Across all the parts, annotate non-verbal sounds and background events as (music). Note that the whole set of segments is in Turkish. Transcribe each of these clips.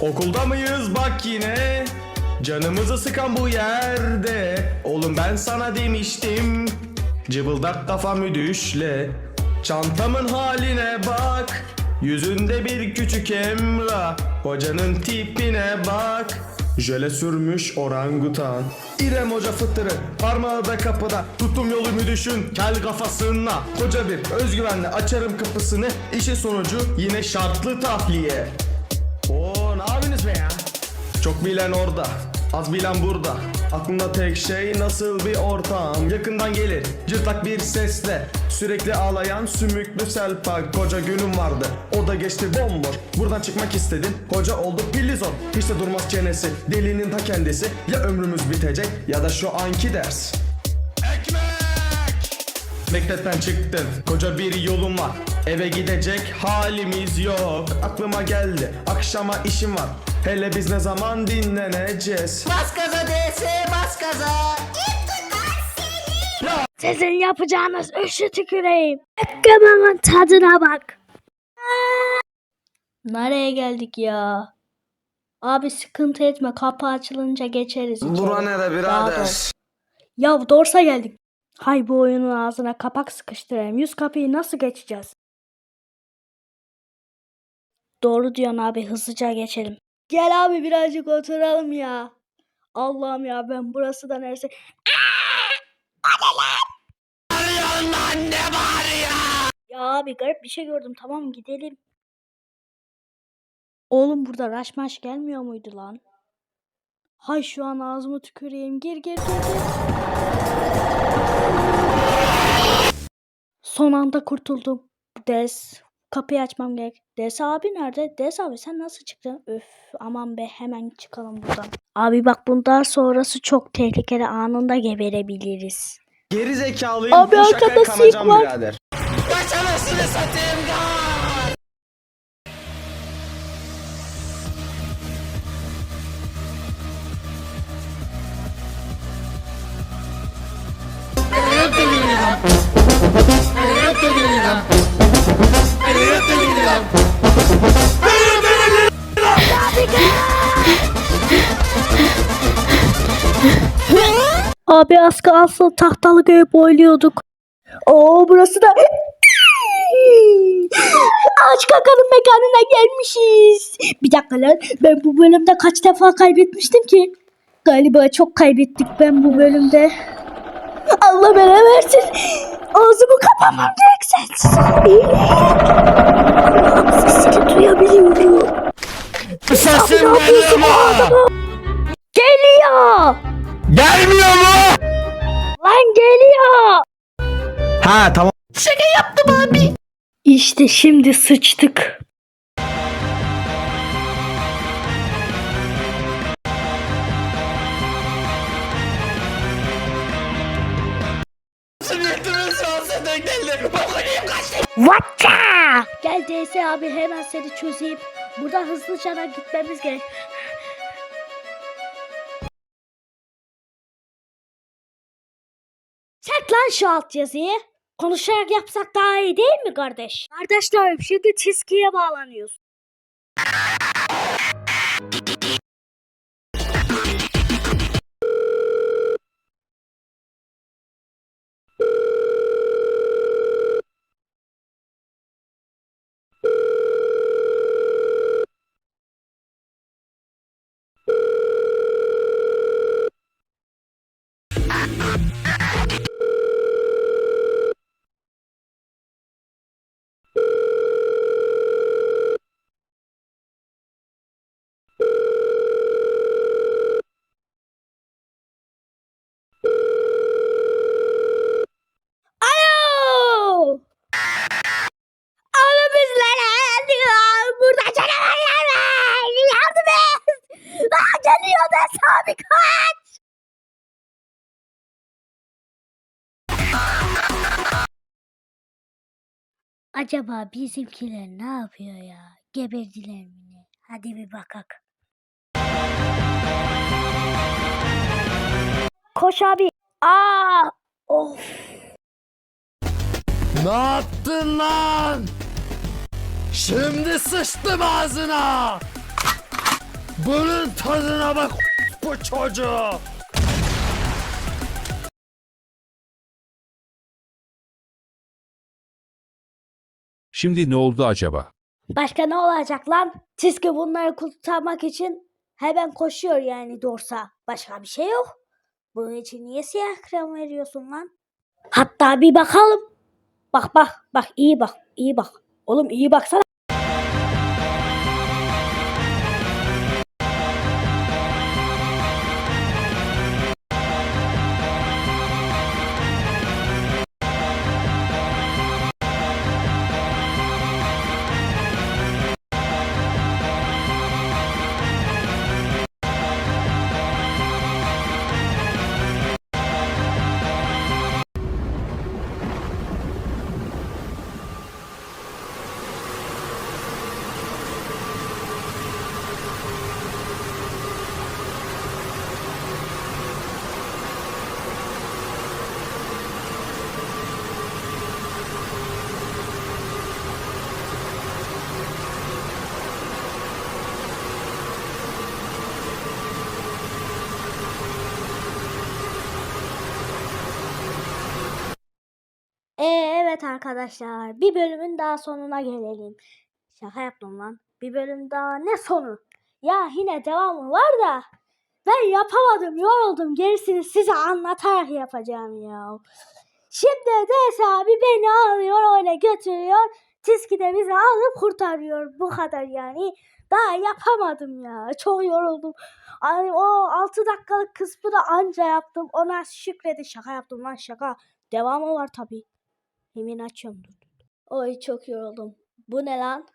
Okulda mıyız? Bak yine. Canımızı sıkan bu yerde. Oğlum ben sana demiştim. Cıbıldak kafa müdüşle Çantamın haline bak. Yüzünde bir küçük emrah. Hocanın tipine bak. Jöle sürmüş orangutan. İrem hoca fıttırı Parmağı da kapıda. Tuttum yolu müdüşün Kel kafasına. Koca bir özgüvenle açarım kapısını. İşin sonucu yine şartlı tahliye Çok bilen orada, az bilen burada. Aklımda tek şey nasıl bir ortam. Yakından gelir, cırtlak bir sesle. Sürekli ağlayan sümüklü selpak. Koca günüm vardı, o da geçti bomboş. Buradan çıkmak istedim, koca oldu pillizon. Hiç de durmaz çenesi, delinin ta kendisi. Ya ömrümüz bitecek ya da şu anki ders. Ekmek! Mektepten çıktın, koca bir yolum var. Eve gidecek halimiz yok. Aklıma geldi, akşama işim var. Hele biz ne zaman dinleneceğiz? Bas gaza DS bas gaza. Sizin yapacağınız işi tüküreyim. Ekmeğimin tadına bak. Nereye geldik ya? Abi sıkıntı etme kapı açılınca geçeriz. içeri. Bura nere Rahat ol. Ya Dorsa geldik. Hay bu oyunun ağzına kapak sıkıştırayım. Yüz kapıyı nasıl geçeceğiz? Doğru diyorsun abi hızlıca geçelim. Gel abi birazcık oturalım ya. Allah'ım ya ben burası da neresi? Ya abi garip bir şey gördüm tamam gidelim. Oğlum burada raşmaş gelmiyor muydu lan? Hay şu an ağzımı tüküreyim. Gir gir gir gir. Son anda kurtuldum. Des. Kapıyı açmam gerek. Des abi nerede? Des abi sen nasıl çıktın? Öf aman be hemen çıkalım buradan. Abi bak bundan sonrası çok tehlikeli anında geberebiliriz. Geri zekalıyım, Abi bu şakaya arkada kanacağım var. birader. Kaçamazsınız satayım Abi az kalsın tahtalı göğü boyluyorduk. Oo burası da Ağaç kakanın mekanına gelmişiz. Bir dakika lan ben bu bölümde kaç defa kaybetmiştim ki? Galiba çok kaybettik ben bu bölümde. Allah bana versin. Ağzımı kapamam gerek sensiz. Sesini duyabiliyorum. Sesim yapıyorsun bu adama? Geliyor. Gelmiyor mu? Lan geliyor. Ha tamam. İşte şimdi sıçtık. Da geldi. Bokunayım kaçtı. Vatça! Gel DS abi hemen seni çözeyim. Buradan hızlıca da gitmemiz gerek. Çek lan şu alt yazıyı. Konuşarak yapsak daha iyi değil mi kardeş? Kardeşlerim şimdi çizgiye bağlanıyoruz. Acaba bizimkiler ne yapıyor ya? Geberdiler mi ne? Hadi bir bakak. Koş abi. Aa! Of. Ne yaptın lan? Şimdi sıçtım ağzına. Bunun tadına bak bu çocuğu. Şimdi ne oldu acaba? Başka ne olacak lan? Çizgi bunları kurtarmak için hemen koşuyor yani Dorsa. Başka bir şey yok. Bunun için niye siyah krem veriyorsun lan? Hatta bir bakalım. Bak bak bak iyi bak iyi bak. Oğlum iyi baksana. Arkadaşlar bir bölümün daha sonuna gelelim. Şaka yaptım lan. Bir bölüm daha ne sonu? Ya yine devamı var da ben yapamadım yoruldum gerisini size anlatarak yapacağım ya. Şimdi DS abi beni alıyor öyle götürüyor. Çizgi de bizi alıp kurtarıyor. Bu kadar yani. Daha yapamadım ya. Çok yoruldum. Ay, o 6 dakikalık kısmı da anca yaptım. Ona şükredin. Şaka yaptım lan şaka. Devamı var tabii. Hemen açıyorum dur. Oy çok yoruldum. Bu ne lan?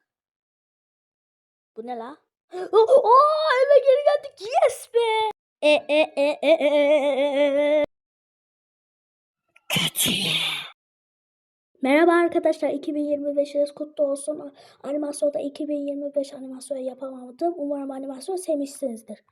Bu ne lan? Oo (gasps) eve geri geldik. Yes be. E e e e e e e. Kötü. Merhaba arkadaşlar 2025 yıl kutlu olsun. Animasyonda 2025 animasyon yapamadım. Umarım animasyon sevmişsinizdir.